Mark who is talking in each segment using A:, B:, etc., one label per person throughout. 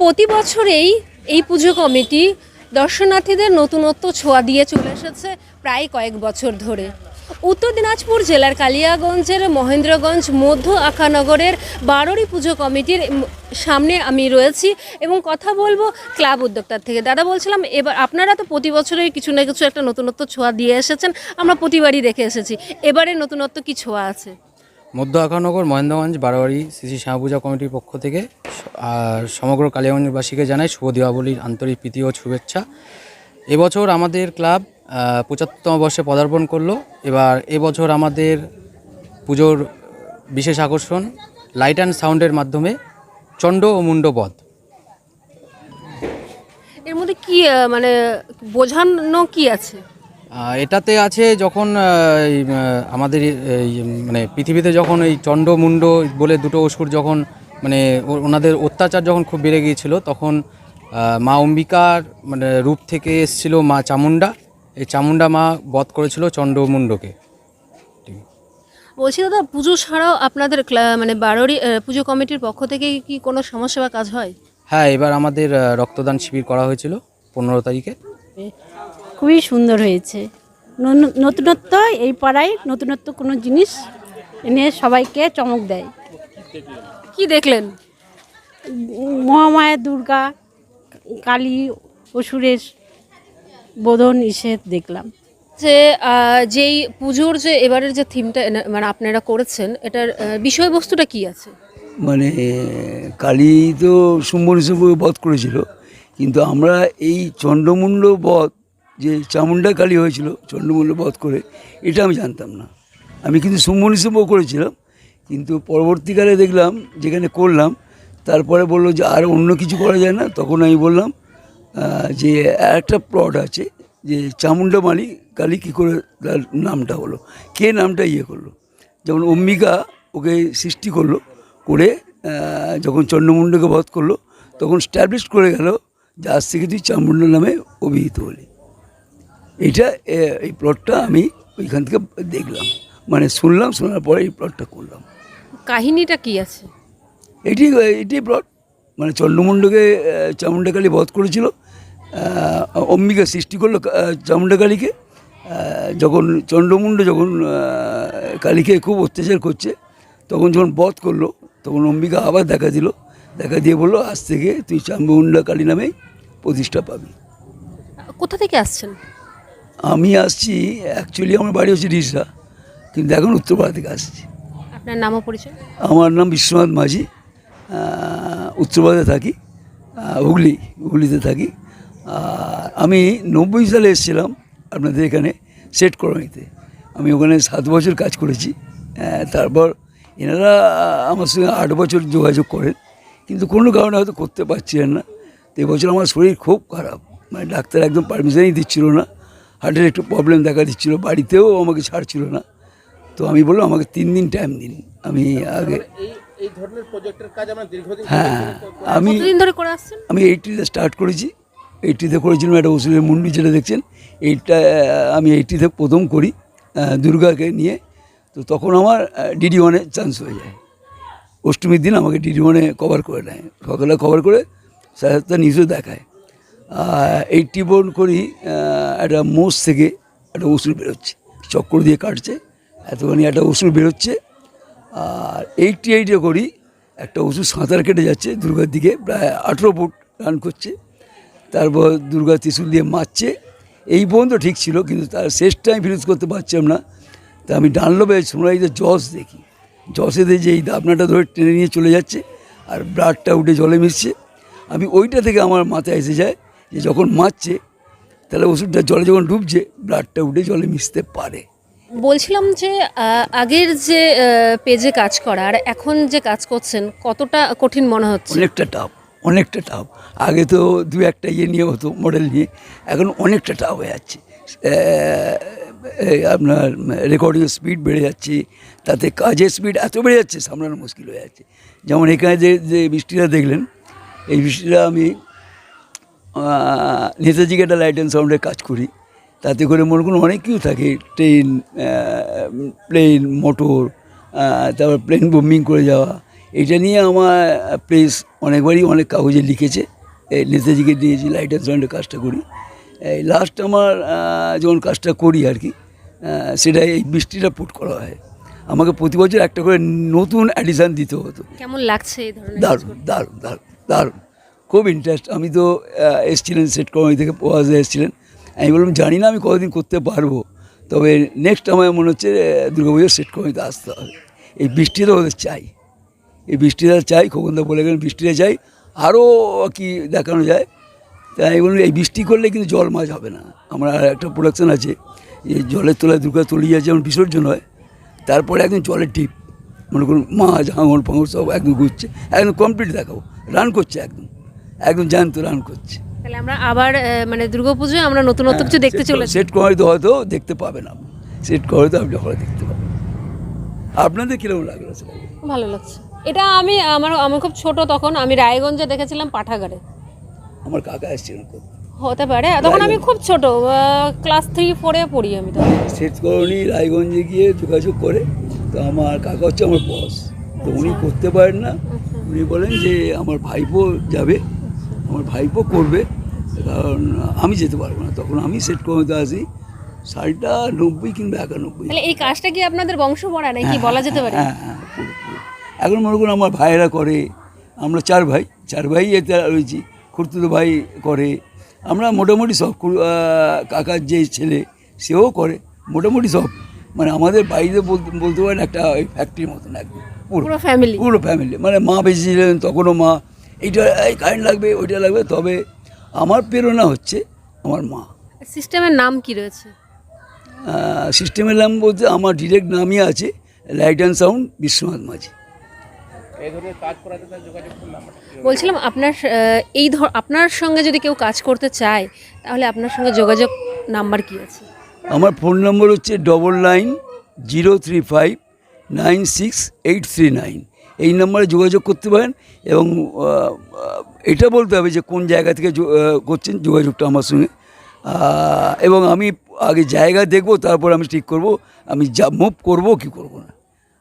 A: প্রতি বছরেই এই পুজো কমিটি দর্শনার্থীদের নতুনত্ব ছোঁয়া দিয়ে চলে এসেছে প্রায় কয়েক বছর ধরে। উত্তর দিনাজপুর জেলার কালিয়াগঞ্জের মহেন্দ্রগঞ্জ মধ্য আখানগরের বারোরি পুজো কমিটির সামনে আমি রয়েছি এবং কথা বলব ক্লাব উদ্যোক্তার থেকে। দাদা বলছিলাম, এবার আপনারা তো প্রতি বছরই কিছু না কিছু একটা নতুনত্ব ছোঁয়া দিয়ে এসেছেন, আমরা প্রতিবারই দেখে এসেছি। এবারে নতুনত্ব কি ছোঁয়া আছে?
B: মধ্য আখানগর, মহেন্দ্রগঞ্জ, বারোয়ারি, শ্রী শ্রী শ্যামপূজা কমিটির পক্ষ থেকে সমগ্র কালিয়াগঞ্জবাসীকে জানাই শুভ দীপাবলির আন্তরিক প্রীতি ও শুভেচ্ছা। এবছর আমাদের ক্লাব পঁচাত্তরতম বর্ষে পদার্পণ করল। এবার এবছর আমাদের পুজোর বিশেষ আকর্ষণ লাইট অ্যান্ড সাউন্ডের মাধ্যমে চণ্ড ও মুন্ডবধ
A: এর মধ্যে কি মানে বোঝানো কি আছে?
B: এটাতে আছে যখন আমাদের মানে পৃথিবীতে যখন এই চণ্ড মুন্ড বলে দুটো অসুর যখন মানে ওনাদের অত্যাচার যখন খুব বেড়ে গিয়েছিল তখন মা অম্বিকার মানে রূপ থেকে এসেছিল মা চামুন্ডা এই চামুন্ডা মা বধ করেছিল চণ্ড মুন্ডকে
A: বলছি দাদা পুজো ছাড়াও আপনাদের মানে বারোরি পুজো কমিটির পক্ষ থেকে কি কোনো সমাজসেবা কাজ হয়?
B: হ্যাঁ এবার আমাদের রক্তদান শিবির করা হয়েছিল পনেরো তারিখে।
C: খুবই সুন্দর হয়েছে। নন- নতুনত্ব এই পাড়ায় নতুনত্ব কোনো জিনিস এনে সবাইকে চমক দেয়।
A: কি দেখলেন?
C: মহামায়া দুর্গা কালী অসুরের বোধন ইসে দেখলাম।
A: যে যেই পুজোর যে এবারের যে থিমটা মানে আপনারা করেছেন এটার বিষয়বস্তুটা কি আছে?
D: মানে কালী তো শুম্ভন হিসেবে বধ করেছিল কিন্তু আমরা এই চণ্ডমুণ্ড বধ যে চামুন্ডা কালী হয়েছিল চণ্ডমুণ্ড বধ করে, এটা আমি জানতাম না। আমি কিন্তু হিসেবেও করেছিলাম, কিন্তু পরবর্তীকালে দেখলাম, যেখানে করলাম, তারপরে বলল যে আর অন্য কিছু করা যায় না, তখন আমি বললাম যে একটা প্লট আছে, যে চামুন্ডা মালি, কালী কী করে তার নামটা হলো, কে নামটা ইয়ে করল? যেমন অম্বিকা ওকে সৃষ্টি করল, করে যখন চন্ডমুণ্ডকে বধ করল, তখন স্ট্যাবলিশ করে গেল যে আজ থেকে তুই চামুন্ড নামে অভিহিত হলি। এইটা এ, এই প্লটটা আমি ওইখান থেকে দেখলাম। মানে শুনলাম শোনার পরে এই প্লটটা করলাম।
A: কাহিনীটা কি আছে?
D: এটি এটি প্লট মানে চন্ডমুণ্ডকে আহ, চামুণ্ডাকালী বধ করেছিল। অম্বিকা সৃষ্টি করল চামুণ্ডাকালীকে। যখন চন্ডমুণ্ড যখন কালীকে খুব অত্যাচার করছে তখন যখন বধ করল তখন অম্বিকা আবার দেখা দিল। দেখা দিয়ে বলল আজ থেকে তুই চামুণ্ডা কালী নামেই প্রতিষ্ঠা পাবি।
A: কোথা থেকে আসছেন?
D: আমি আসছি অ্যাকচুয়ালি আমার বাড়ি হচ্ছে রিসরা কিন্তু এখন উত্তর উত্তরপাড়া থেকে আসছি।
A: আপনার নামও পরিচয়?
D: আমার নাম বিশ্বনাথ মাঝি। আহ, উত্তরপ্রদেশে থাকি। হুগলি হুগলিতে থাকি। আর আমি নব্বই সালে এসেছিলাম আপনাদের এখানে সেট কলোনিতে। আমি ওখানে সাত বছর কাজ করেছি। তারপর এনারা আমার সঙ্গে আট বছর যোগাযোগ করেন। কিন্তু কোনো কারণে হয়তো করতে পারছিলেন না। তো এবছর আমার শরীর খুব খারাপ। মানে ডাক্তার একদম পারমিশনই দিচ্ছিল না। হার্টের একটু প্রবলেম দেখা দিচ্ছিল। বাড়িতেও আমাকে ছাড়ছিল না। তো আমি বললাম আমাকে তিন দিন টাইম দিন। আমি আগে
E: এই ধরনের প্রজেক্টের কাজ আমরা দীর্ঘদিন
D: হ্যাঁ আমি
A: ধরে করে আসছেন?
D: আমি এইটিতে স্টার্ট করেছি। এইটিতে করেছিলাম একটা ওষুধের মুন্ডি যেটা দেখছেন? এইটা আমি এইটিতে প্রথম করি দুর্গাকে নিয়ে। তো তখন আমার ডিডি ওয়ানে চান্স হয়ে যায়। অষ্টমীর দিন আমাকে ডিডি ওয়ানে কভার করে নেয়। সকালে কভার করে সাড়ে সাতটা নিউজও দেখায়। এইটটি বোন করি একটা মোষ থেকে একটা ওষুধ বেরোচ্ছে। চক্কর দিয়ে কাটছে, এতখানি একটা ওষুধ বেরোচ্ছে। আর এইটটি এইটে করি, একটা ওষুধ সাঁতার কেটে যাচ্ছে, দুর্গার দিকে প্রায় আঠেরো ফুট রান করছে। তারপর দুর্গা ত্রিশুল দিয়ে মারছে। এই পর্যন্ত ঠিক ছিল, কিন্তু তার শেষটা আমি ফিরোজ করতে পারছিলাম না। তা আমি ডানলোবে সোনাইতে জস দেখি। জসেতে যে এই দাবনাটা ধরে টেনে নিয়ে চলে যাচ্ছে, আর ব্লাডটা উঠে জলে মিশছে। আমি ওইটা থেকে আমার মাথায় এসে যায় যে যখন মারছে তাহলে ওষুধটা জলে যখন ডুবছে ব্লাডটা উঠে জলে মিশতে পারে।
A: বলছিলাম যে আগের যে পেজে কাজ করা আর এখন যে কাজ করছেন কতটা কঠিন মনে হচ্ছে?
D: অনেকটা টাফ অনেকটা টাফ আগে তো দু একটা ইয়ে নিয়ে হতো মডেল নিয়ে এখন অনেকটা টাফ হয়ে যাচ্ছে। আপনার রেকর্ডিং স্পিড বেড়ে যাচ্ছে তাতে কাজের স্পিড এত বেড়ে যাচ্ছে সামলানো মুশকিল হয়ে যাচ্ছে। যেমন এখানে যে যে বৃষ্টিটা দেখলেন এই বৃষ্টিটা আমি নেতাজিকে একটা লাইট অ্যান্ড সাউন্ডের কাজ করি। তাতে করে মনে করুন অনেক কিছু থাকে। ট্রেন প্লেন মোটর তারপর প্লেন বোমিং করে যাওয়া। এটা নিয়ে আমার প্রেস অনেকবারই অনেক কাগজে লিখেছে। এই নেতাজিকে দিয়েছি লাইট অ্যান্ড সাউন্ডের কাজটা করি। এই লাস্ট আমার যখন কাজটা করি আর কি সেটা এই বৃষ্টিটা পুট করা হয়। আমাকে প্রতি বছর একটা করে নতুন অ্যাডিশান দিতে হতো।
A: কেমন লাগছে
D: দারুণ দারুণ দারুণ দারুণ। খুব ইন্টারেস্ট আমি তো এসেছিলেন সেট কমিটি থেকে পোয়াজে এসেছিলেন। আমি বললাম, জানি না আমি কতদিন করতে পারব। তবে নেক্সট আমার মনে হচ্ছে দুর্গাপুজোর সেট কমিটিতে আসতে হবে। এই বৃষ্টিটা ওদের চাই। এই বৃষ্টিটা চাই, খোকনদা বলে গেলেন বৃষ্টিটা চাই। আরও কি দেখানো যায়? তাই আমি বললাম, এই বৃষ্টি করলে কিন্তু জল মাছ হবে না। আমার আর একটা প্রোডাকশান আছে, এই জলের তলায় দুর্গা তলিয়ে যেমন বিসর্জন হয়, তারপরে একদম জলের টিপ মনে করুন, মাছ, হাঙর, ফাঙর সব একদম ঘুরছে। একদম কমপ্লিট দেখাবো। রান করছে একদম। একদম জ্যান্ত রান করছে।
A: তাহলে আমরা আবার মানে দুর্গাপুজোয় আমরা নতুনত্ব কিছু দেখতে চলেছি।
D: সেট কমাই তো হয়তো দেখতে পাবেন আপনি সেট করে তো আপনি হয়তো দেখতে পাবেন। আপনাদের কীরকম লাগল সেটা
A: ভালো লাগছে। এটা আমি আমার আমার খুব ছোট তখন আমি রায়গঞ্জে দেখেছিলাম পাঠাগারে।
D: আমার কাকা এসেছিলেন করতে
A: হতে পারে। তখন আমি খুব ছোট ক্লাস থ্রি ফোরে পড়ি আমি তখন।
D: সেট করণী রায়গঞ্জে গিয়ে যোগাযোগ করে। তো আমার কাকা হচ্ছে আমার বস তো উনি করতে পারেন না। উনি বলেন যে আমার ভাইপো যাবে। আমার ভাইপো করবে কারণ আমি যেতে পারব না। তখন আমি সেট করতে আসি সালটা নব্বই কিংবা একানব্বই।
A: এই কাজটা কি আপনাদের বংশ পড়া নাকি বলা যেতে পারে?
D: হ্যাঁ হ্যাঁ পুরো। এখন মনে করুন আমার ভাইয়েরা করে আমরা চার ভাই চার ভাই এতে রয়েছি খুর্তুতো ভাই করে আমরা মোটামুটি সব কাকার যে ছেলে সেও করে মোটামুটি সব। মানে আমাদের বাড়িতে বলতে বলতে পারেন একটা ওই ফ্যাক্টরির মতন একদম পুরো।
A: ফ্যামিলি
D: পুরো ফ্যামিলি মানে মা বেঁচেছিলেন তখনও মা এইটা এই কারেন্ট লাগবে ওইটা লাগবে তবে আমার প্রেরণা হচ্ছে আমার মা।
A: সিস্টেমের নাম কি রয়েছে?
D: সিস্টেমের নাম বলতে আমার ডিরেক্ট নামই আছে লাইট অ্যান্ড সাউন্ড বিশ্বনাথ মাঝি।
A: বলছিলাম আপনার এই ধর আপনার সঙ্গে যদি কেউ কাজ করতে চায় তাহলে আপনার সঙ্গে যোগাযোগ নাম্বার কি আছে?
D: আমার ফোন নম্বর হচ্ছে double nine zero three five nine six eight three nine এই নম্বরে যোগাযোগ করতে পারেন এবং এটা বলতে হবে যে কোন জায়গা থেকে করছেন যোগাযোগটা আমার সঙ্গে। এবং আমি আগে জায়গা দেখব তারপর আমি ঠিক করব আমি যা মুভ করব কি করব না।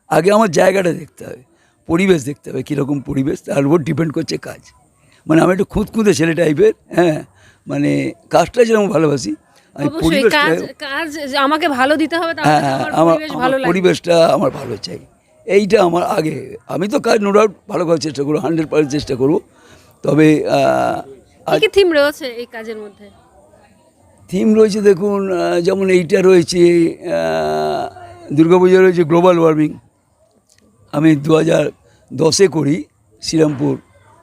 D: আগে আমার জায়গাটা দেখতে হবে পরিবেশ দেখতে হবে কীরকম পরিবেশ তার উপর ডিপেন্ড করছে কাজ। মানে আমি একটু খুঁতখুঁতে ছেলে টাইপের হ্যাঁ মানে কাজটা যেরকম ভালোবাসি আমি পরিবেশটা
A: কাজ আমাকে ভালো দিতে হবে
D: হ্যাঁ হ্যাঁ,
A: আমার
D: পরিবেশটা আমার ভালো চাই। এইটা আমার আগে। আমি তো কাজ নো ডাউট ভালো করার চেষ্টা করব হান্ড্রেড পার্সেন্ট চেষ্টা করব। তবে
A: কি থিম রয়েছে এই কাজের মধ্যে?
D: থিম রয়েছে দেখুন যেমন এইটা রয়েছে দুর্গাপূজা রয়েছে গ্লোবাল ওয়ার্মিং আমি দু হাজার দশে করি শ্রীরামপুর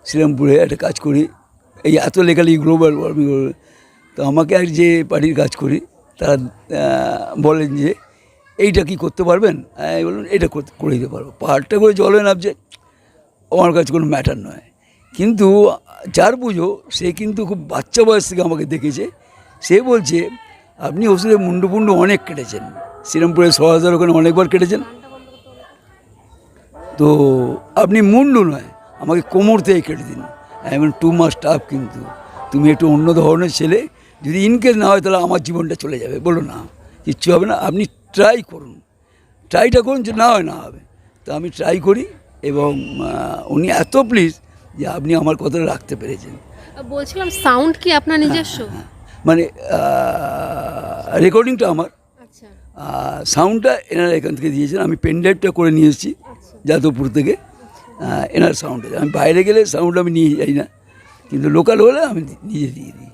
D: শ্রীরামপুরে একটা কাজ করি। এই এত লেখালি গ্লোবাল ওয়ার্মিং তো আমাকে আর যে পার্টির কাজ করি তারা বলেন যে এইটা কি করতে পারবেন? আমি বললাম এটা করে দিতে পারব। পাহাড়টা করে জলে নামছে। আমার কাছে কোনো ম্যাটার নয়। কিন্তু চার পুজো, সে কিন্তু খুব বাচ্চা বয়স থেকে আমাকে দেখেছে। সে বলছে, আপনি ওষুধে মুন্ডুপুন্ডু অনেক কেটেছেন। শ্রীরামপুরের সহায়তার ওখানে অনেকবার কেটেছেন। তো আপনি মুন্ডু নয়, আমাকে কোমর থেকে কেটে দিন। এমন টু মাস টাফ কিন্তু। তুমি একটু অন্য ধরনের ছেলে। যদি ইনকেস না হয়, তাহলে আমার জীবনটা চলে যাবে। বলো না, কিচ্ছু হবে না। আপনি ট্রাই করুন। ট্রাইটা করুন যে না হয় না হবে। তো আমি ট্রাই করি এবং উনি এত প্লিজ যে আপনি আমার কথাটা রাখতে পেরেছেন।
A: বলছিলাম সাউন্ড কি আপনার নিজস্ব?
D: মানে রেকর্ডিংটা আমার।
A: আচ্ছা।
D: সাউন্ডটা এনারা এখান থেকে দিয়েছেন। আমি পেনড্রাইভটা করে নিয়ে এসেছি যাদবপুর থেকে। এনার সাউন্ডটা আমি বাইরে গেলে সাউন্ড আমি নিয়ে যাই না। কিন্তু লোকাল হলে আমি নিজে দিয়ে দিই।